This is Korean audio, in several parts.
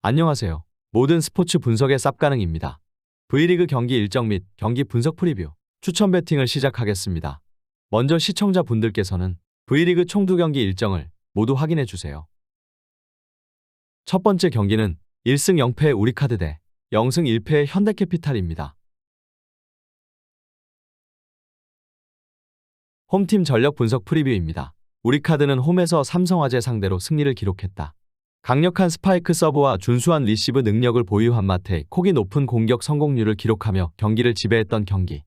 안녕하세요. 모든 스포츠 분석의 쌉가능입니다. V리그 경기 일정 및 경기 분석 프리뷰, 추천 배팅을 시작하겠습니다. 먼저 시청자 분들께서는 V리그 총두 경기 일정을 모두 확인해 주세요. 첫 번째 경기는 1승 0패의 우리카드 대 0승 1패의 현대캐피탈입니다. 홈팀 전력 분석 프리뷰입니다. 우리카드는 홈에서 삼성화재 상대로 승리를 기록했다. 강력한 스파이크 서브와 준수한 리시브 능력을 보유한 마테 콕이 높은 공격 성공률을 기록하며 경기를 지배했던 경기.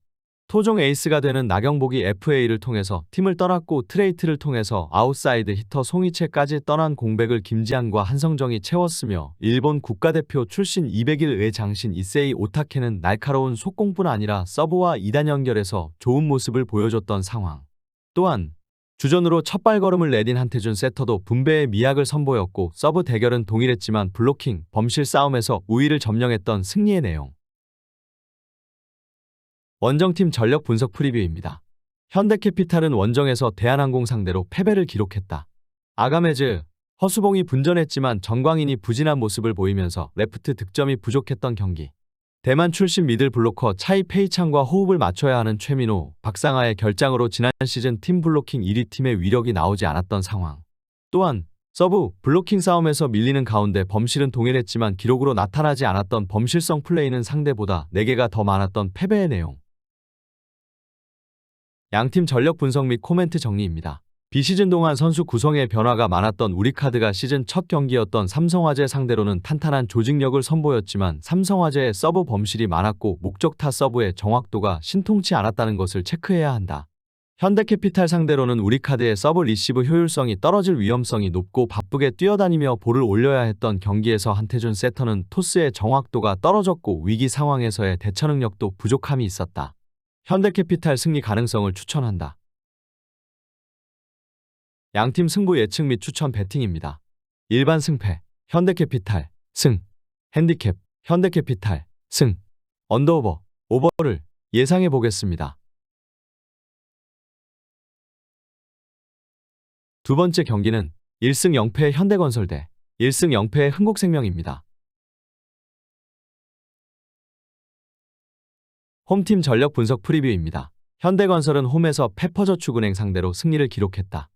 토종 에이스가 되는 나경복이 FA를 통해서 팀을 떠났고 트레이트를 통해서 아웃사이드 히터 송이채까지 떠난 공백을 김지한과 한성정이 채웠으며 일본 국가대표 출신 200일 의 장신 이세이 오타케는 날카로운 속공뿐 아니라 서브와 2단 연결에서 좋은 모습을 보여줬던 상황. 또한 주전으로 첫 발걸음을 내딘 한태준 세터도 분배의 미학을 선보였고 서브 대결은 동일했지만 블로킹, 범실 싸움에서 우위를 점령했던 승리의 내용. 원정팀 전력 분석 프리뷰입니다. 현대캐피탈은 원정에서 대한항공 상대로 패배를 기록했다. 아가메즈, 허수봉이 분전했지만 정광인이 부진한 모습을 보이면서 레프트 득점이 부족했던 경기. 대만 출신 미들 블로커 차이 페이창과 호흡을 맞춰야 하는 최민호, 박상하의 결장으로 지난 시즌 팀 블로킹 1위 팀의 위력이 나오지 않았던 상황. 또한 서브, 블로킹 싸움에서 밀리는 가운데 범실은 동일했지만 기록으로 나타나지 않았던 범실성 플레이는 상대보다 4개가 더 많았던 패배의 내용. 양팀 전력 분석 및 코멘트 정리입니다. 비시즌 동안 선수 구성에 변화가 많았던 우리카드가 시즌 첫 경기였던 삼성화재 상대로는 탄탄한 조직력을 선보였지만 삼성화재의 서브 범실이 많았고 목적타 서브의 정확도가 신통치 않았다는 것을 체크해야 한다. 현대캐피탈 상대로는 우리카드의 서브 리시브 효율성이 떨어질 위험성이 높고 바쁘게 뛰어다니며 볼을 올려야 했던 경기에서 한태준 세터는 토스의 정확도가 떨어졌고 위기 상황에서의 대처 능력도 부족함이 있었다. 현대캐피탈 승리 가능성을 추천한다. 양팀 승부 예측 및 추천 배팅입니다. 일반 승패, 현대캐피탈, 승, 핸디캡, 현대캐피탈, 승, 언더오버, 오버를 예상해 보겠습니다. 두 번째 경기는 1승 0패의 현대건설 대 1승 0패의 흥국생명입니다. 홈팀 전력 분석 프리뷰입니다. 현대건설은 홈에서 페퍼저축은행 상대로 승리를 기록했다.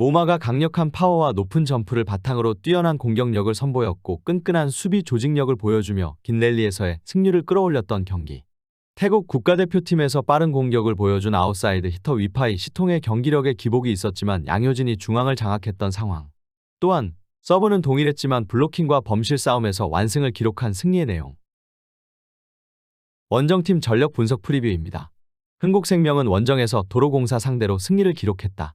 모마가 강력한 파워와 높은 점프를 바탕으로 뛰어난 공격력을 선보였고 끈끈한 수비 조직력을 보여주며 긴 랠리에서의 승률을 끌어올렸던 경기. 태국 국가대표팀에서 빠른 공격을 보여준 아웃사이드 히터 위파이 시통의 경기력에 기복이 있었지만 양효진이 중앙을 장악했던 상황. 또한 서브는 동일했지만 블로킹과 범실 싸움에서 완승을 기록한 승리의 내용. 원정팀 전력 분석 프리뷰입니다. 흥국생명은 원정에서 도로공사 상대로 승리를 기록했다.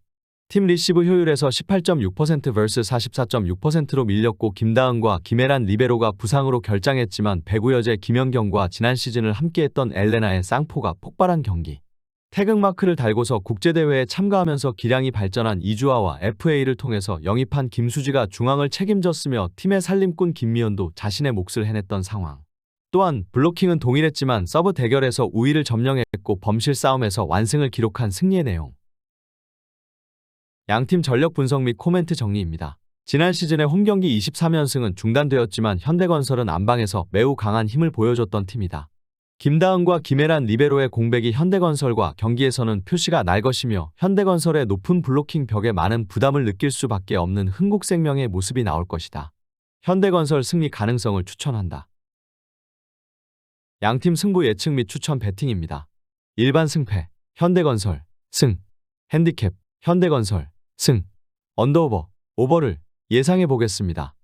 팀 리시브 효율에서 18.6% vs 44.6%로 밀렸고 김다은과 김혜란 리베로가 부상으로 결장했지만 배구여제 김연경과 지난 시즌을 함께했던 엘레나의 쌍포가 폭발한 경기. 태극마크를 달고서 국제대회에 참가하면서 기량이 발전한 이주아와 FA를 통해서 영입한 김수지가 중앙을 책임졌으며 팀의 살림꾼 김미연도 자신의 몫을 해냈던 상황. 또한 블로킹은 동일했지만 서브 대결에서 우위를 점령했고 범실 싸움에서 완승을 기록한 승리의 내용. 양팀 전력 분석 및 코멘트 정리입니다. 지난 시즌의 홈경기 23연승은 중단되었지만 현대건설은 안방에서 매우 강한 힘을 보여줬던 팀이다. 김다은과 김혜란 리베로의 공백이 현대건설과 경기에서는 표시가 날 것이며 현대건설의 높은 블로킹 벽에 많은 부담을 느낄 수밖에 없는 흥국생명의 모습이 나올 것이다. 현대건설 승리 가능성을 추천한다. 양팀 승부 예측 및 추천 배팅입니다. 일반 승패, 현대건설, 승, 핸디캡, 현대건설, 승, 언더오버, 오버를 예상해 보겠습니다.